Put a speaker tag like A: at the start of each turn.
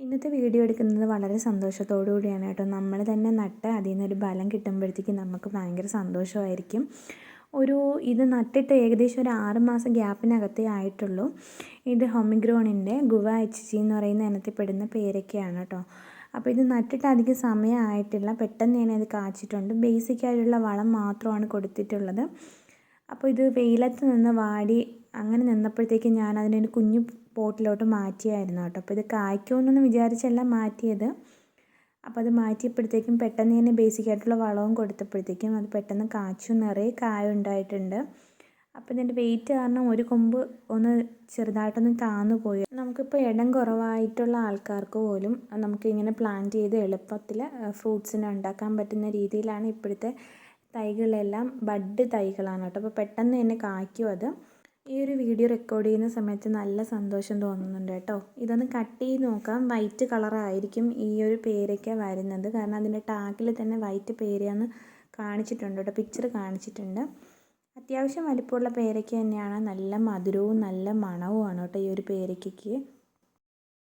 A: ഇന്നത്തെ വീഡിയോ എടുക്കുന്നത് വളരെ സന്തോഷത്തോടു കൂടിയാണ് കേട്ടോ. നമ്മൾ തന്നെ നട്ട് അതിൽ നിന്നൊരു ബലം കിട്ടുമ്പോഴത്തേക്കും നമുക്ക് ഭയങ്കര സന്തോഷമായിരിക്കും. ഒരു ഇത് നട്ടിട്ട് ഏകദേശം ഒരു ആറ് മാസം ഗ്യാപ്പിനകത്തേ ആയിട്ടുള്ളൂ. ഇത് ഹൊമിഗ്രോണിന്റെ ഗുവ എച്ച് ജി എന്ന് പറയുന്ന ഇനത്തിൽപ്പെടുന്ന പേരൊക്കെയാണ് കേട്ടോ. അപ്പോൾ ഇത് നട്ടിട്ട് അധികം സമയമായിട്ടില്ല. പെട്ടെന്ന് തന്നെ ഇത് കാച്ചിട്ടുണ്ട്. ബേസിക് ആയിട്ടുള്ള വളം മാത്രമാണ് കൊടുത്തിട്ടുള്ളത്. അപ്പോൾ ഇത് വെയിലത്ത് നിന്ന് വാടി അങ്ങനെ നിന്നപ്പോഴത്തേക്ക് ഞാൻ അതിനൊരു കുഞ്ഞു പോട്ടിലോട്ട് മാറ്റിയായിരുന്നു കേട്ടോ. അപ്പോൾ ഇത് കായ്ക്കുമെന്നൊന്നും വിചാരിച്ചല്ല മാറ്റിയത്. അപ്പോൾ അത് മാറ്റിയപ്പോഴത്തേക്കും പെട്ടെന്ന് തന്നെ ബേസിക് ആയിട്ടുള്ള വളവും കൊടുത്തപ്പോഴത്തേക്കും അത് പെട്ടെന്ന് കാച്ചു. നിറയെ കായ ഉണ്ടായിട്ടുണ്ട്. അപ്പോൾ ഇതിന്റെ വെയിറ്റ് കാരണം ഒരു കൊമ്പ് ഒന്ന് ചെറുതായിട്ടൊന്ന് താന്നു പോയി. നമുക്കിപ്പോൾ ഇടം കുറവായിട്ടുള്ള ആൾക്കാർക്ക് പോലും നമുക്ക് ഇങ്ങനെ പ്ലാൻ ചെയ്ത് എളുപ്പത്തിൽ ഫ്രൂട്ട്സിനെ ഉണ്ടാക്കാൻ പറ്റുന്ന രീതിയിലാണ് ഇപ്പോഴത്തെ തൈകളെല്ലാം. ബഡ് തൈകളാണ് കേട്ടോ. അപ്പോൾ പെട്ടെന്ന് തന്നെ കായ്ക്കും അത്. ഈ ഒരു വീഡിയോ റെക്കോർഡ് ചെയ്യുന്ന സമയത്ത് നല്ല സന്തോഷം തോന്നുന്നുണ്ട് കേട്ടോ. ഇതൊന്ന് കട്ട് ചെയ്ത് നോക്കാം. വൈറ്റ് കളറായിരിക്കും ഈ ഒരു പേരയ്ക്ക വരുന്നത്. കാരണം അതിന്റെ ടാക്കിൽ തന്നെ വൈറ്റ് പേരയാന്ന് കാണിച്ചിട്ടുണ്ട് കേട്ടോ. പിക്ചർ കാണിച്ചിട്ടുണ്ട്. അത്യാവശ്യം വലിപ്പമുള്ള പേരയ്ക്ക തന്നെയാണ്. നല്ല മധുരവും നല്ല മണവുമാണ് കേട്ടോ ഈ ഒരു പേരയ്ക്കയ്ക്ക്.